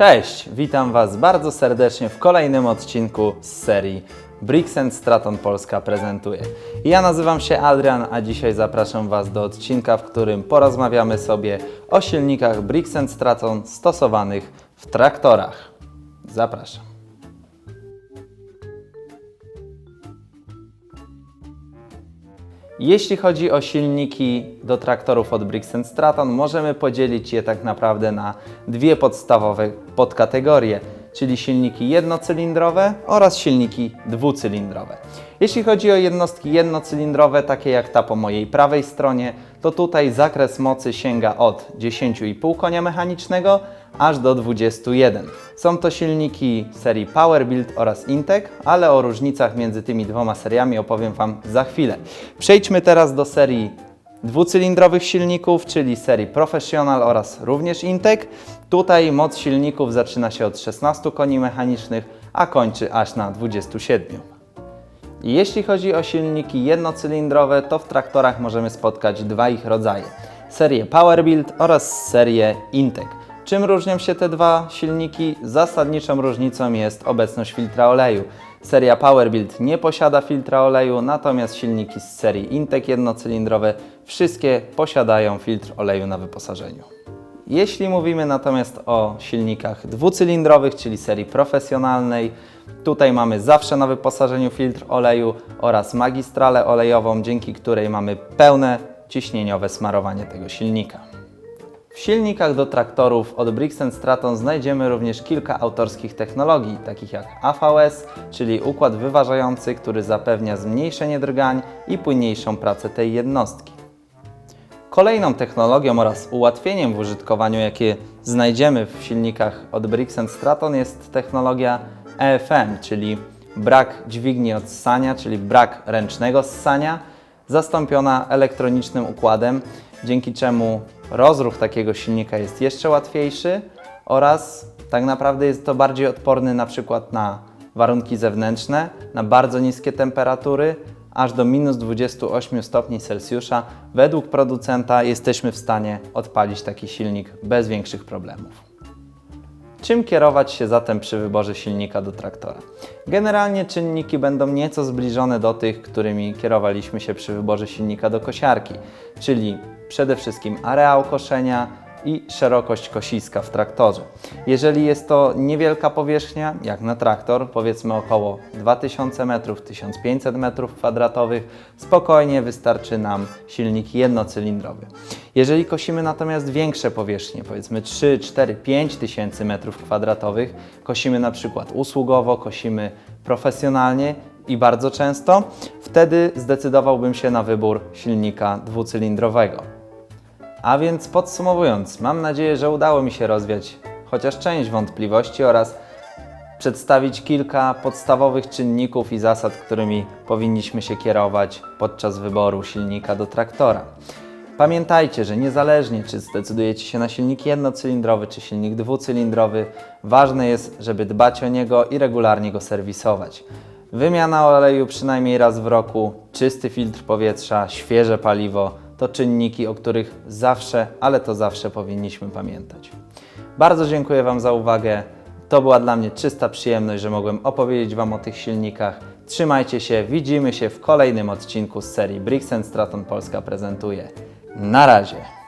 Cześć, witam Was bardzo serdecznie w kolejnym odcinku z serii Bricks Straton Polska prezentuje. Ja nazywam się Adrian, a dzisiaj zapraszam Was do odcinka, w którym porozmawiamy sobie o silnikach Bricks Straton stosowanych w traktorach. Zapraszam. Jeśli chodzi o silniki do traktorów od Briggs Straton, możemy podzielić je tak naprawdę na dwie podstawowe podkategorie, czyli silniki jednocylindrowe oraz silniki dwucylindrowe. Jeśli chodzi o jednostki jednocylindrowe, takie jak ta po mojej prawej stronie, to tutaj zakres mocy sięga od 10,5 konia mechanicznego aż do 21. Są to silniki serii Powerbuild oraz Intec, ale o różnicach między tymi dwoma seriami opowiem Wam za chwilę. Przejdźmy teraz do serii dwucylindrowych silników, czyli serii Professional oraz również Intec. Tutaj moc silników zaczyna się od 16 koni mechanicznych, a kończy aż na 27. Jeśli chodzi o silniki jednocylindrowe, to w traktorach możemy spotkać dwa ich rodzaje. Serię Powerbuild oraz serię Intec. Czym różnią się te dwa silniki? Zasadniczą różnicą jest obecność filtra oleju. Seria Powerbuild nie posiada filtra oleju, natomiast silniki z serii Intec jednocylindrowe wszystkie posiadają filtr oleju na wyposażeniu. Jeśli mówimy natomiast o silnikach dwucylindrowych, czyli serii profesjonalnej, tutaj mamy zawsze na wyposażeniu filtr oleju oraz magistralę olejową, dzięki której mamy pełne ciśnieniowe smarowanie tego silnika. W silnikach do traktorów od Briggs Straton znajdziemy również kilka autorskich technologii, takich jak AVS, czyli układ wyważający, który zapewnia zmniejszenie drgań i płynniejszą pracę tej jednostki. Kolejną technologią oraz ułatwieniem w użytkowaniu, jakie znajdziemy w silnikach od Briggs Straton jest technologia EFM, czyli brak dźwigni od ssania, czyli brak ręcznego ssania, zastąpiona elektronicznym układem, dzięki czemu rozruch takiego silnika jest jeszcze łatwiejszy oraz tak naprawdę jest to bardziej odporny na przykład na warunki zewnętrzne, na bardzo niskie temperatury, aż do minus 28 stopni Celsjusza. Według producenta jesteśmy w stanie odpalić taki silnik bez większych problemów. Czym kierować się zatem przy wyborze silnika do traktora? Generalnie czynniki będą nieco zbliżone do tych, którymi kierowaliśmy się przy wyborze silnika do kosiarki, czyli przede wszystkim areał koszenia i szerokość kosiska w traktorze. Jeżeli jest to niewielka powierzchnia, jak na traktor, powiedzmy około 2000 m-1500 m2, spokojnie wystarczy nam silnik jednocylindrowy. Jeżeli kosimy natomiast większe powierzchnie, powiedzmy 3, 4, 5 tysięcy m2, kosimy na przykład usługowo, kosimy profesjonalnie i bardzo często, wtedy zdecydowałbym się na wybór silnika dwucylindrowego. A więc podsumowując, mam nadzieję, że udało mi się rozwiać chociaż część wątpliwości oraz przedstawić kilka podstawowych czynników i zasad, którymi powinniśmy się kierować podczas wyboru silnika do traktora. Pamiętajcie, że niezależnie czy zdecydujecie się na silnik jednocylindrowy czy silnik dwucylindrowy, ważne jest, żeby dbać o niego i regularnie go serwisować. Wymiana oleju przynajmniej raz w roku, czysty filtr powietrza, świeże paliwo to czynniki, o których zawsze, ale to zawsze powinniśmy pamiętać. Bardzo dziękuję Wam za uwagę. To była dla mnie czysta przyjemność, że mogłem opowiedzieć Wam o tych silnikach. Trzymajcie się, widzimy się w kolejnym odcinku z serii Bricks Straton Polska prezentuje. Na razie!